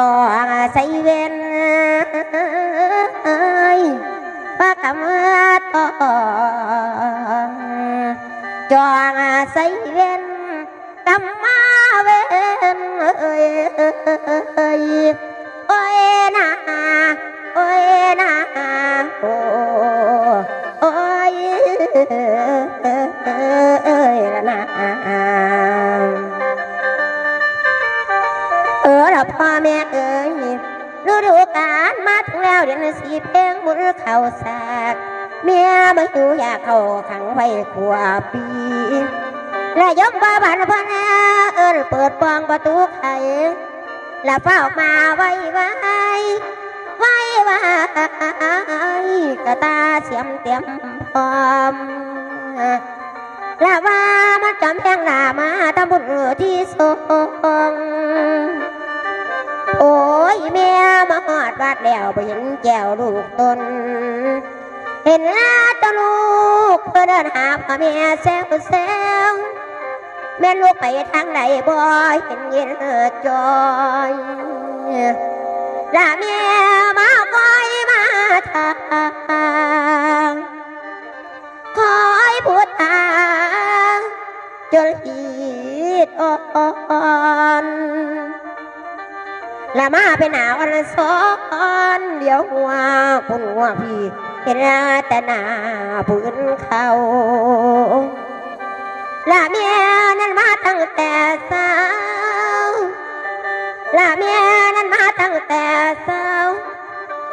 จองใส่เวนปากำตองจองใส่เวนกำมาเวนเอ้ยโอ้ยนาโอ้ยนาโอ้ย พ่อแม่เอ๋ยฤดูกาลมาถึงแล้วเดือนสีเพลงบุญเข้าสากเมียมาอยู่อยากเข้าขังไว้ขวบปีและยมบ้าบันพ่อแน่เอิญเปิดปองประตูไขและเฝ้ามาไว้ไว้ไว้ไว้กระตาเสียมเตรียมพร้อมและว่ามันจำแพงหน้ามาทำบุญที่สง มาดวัดแล้วไปเห็นแก้วลูกตน เห็นหน้าเจ้าลูกเพื่อเดินหาพ่อแม่แซวแซวแม่ลูกไปทางไหนบ่เห็นเย็นจอยลาแม่มาคอยมาทางคอยพูดทางจนอีดอ่อน ละมาเป็นหนาวันซ้อนเดี๋ยวหัวคุณหัวพี่เห็นแต่หนาพื้นเขาละเมียนั้นมาตั้งแต่สาวละเมียนั้นมาตั้งแต่สาว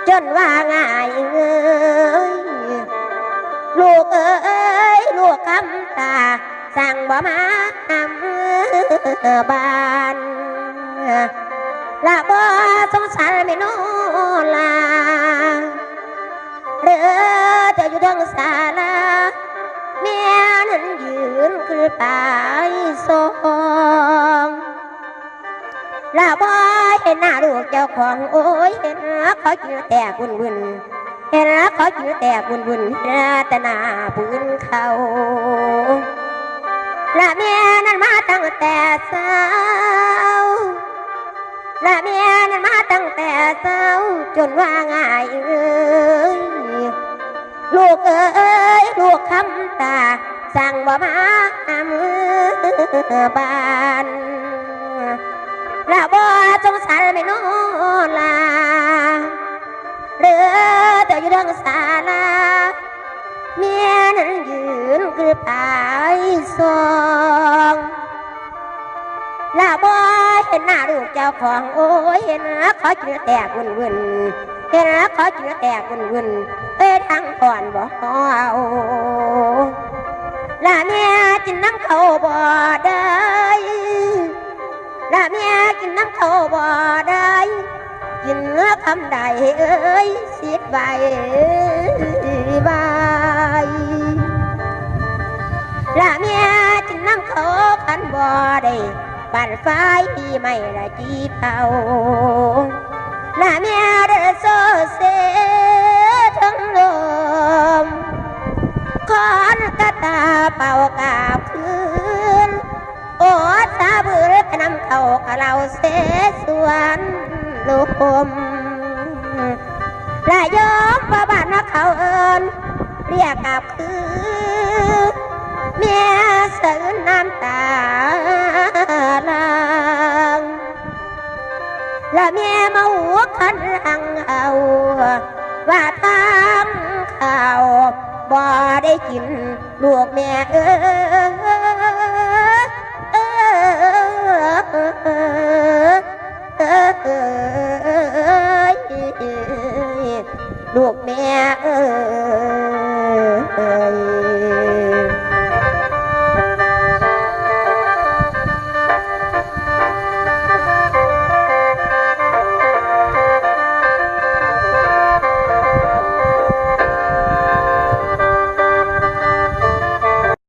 จนว่าง่ายเงยลูกเอ้ยลูกคำตา สั่งบ่มาทำบ้าน ละบ่สงสารไม่นอลาเรือจะอยู่ทางศาลาแม่นั้นยืนคือปายสองลาบอเห็นหน้าลูกเจ้าของโอ้ยเห็นเขากินแต่กุนวุนเห็นเขากินแต่กุนวุนเห็นแต่หน้าปืนเขาละแม่นั้นมาตั้งแต่สา วละแม่นั้นมาตั้งแต่สาจนว่าง่ายเอ้ยลูกเอ้ยลูกคำตา สั่งบ่มาหามือบานละบ่จงสารไม่นอนลาเรือแต่อยู่เรื่องศาลาเมียนั้นยืนคือปลายสอง ละบ่เห็นหน้าลูกเจ้าของโอ้ยเห็นเขาจือแตกวุ่นวุ่นเห็นเขาจือแตกวุ่นวุ่นเอ้ยทางก่อนบ่เอาละเมียกินน้ำเขาบ่ได้ละเมียกินน้ำเขาบ่ได้กินเนื้อคำใดเอ้ยสิดใบใบละเมียกินน้ำเขาคันบ่ได้ ปั่นไฟไม่ละจีเผาละเมียเด้อโซเซทั้งลมคอนกระตาเป่ากาบคืน โอ้สาบือกนำเขากะเราเสสวนลูกมและยอมว่าบ้านเขาเอินเรียกกลับคือ Yeah.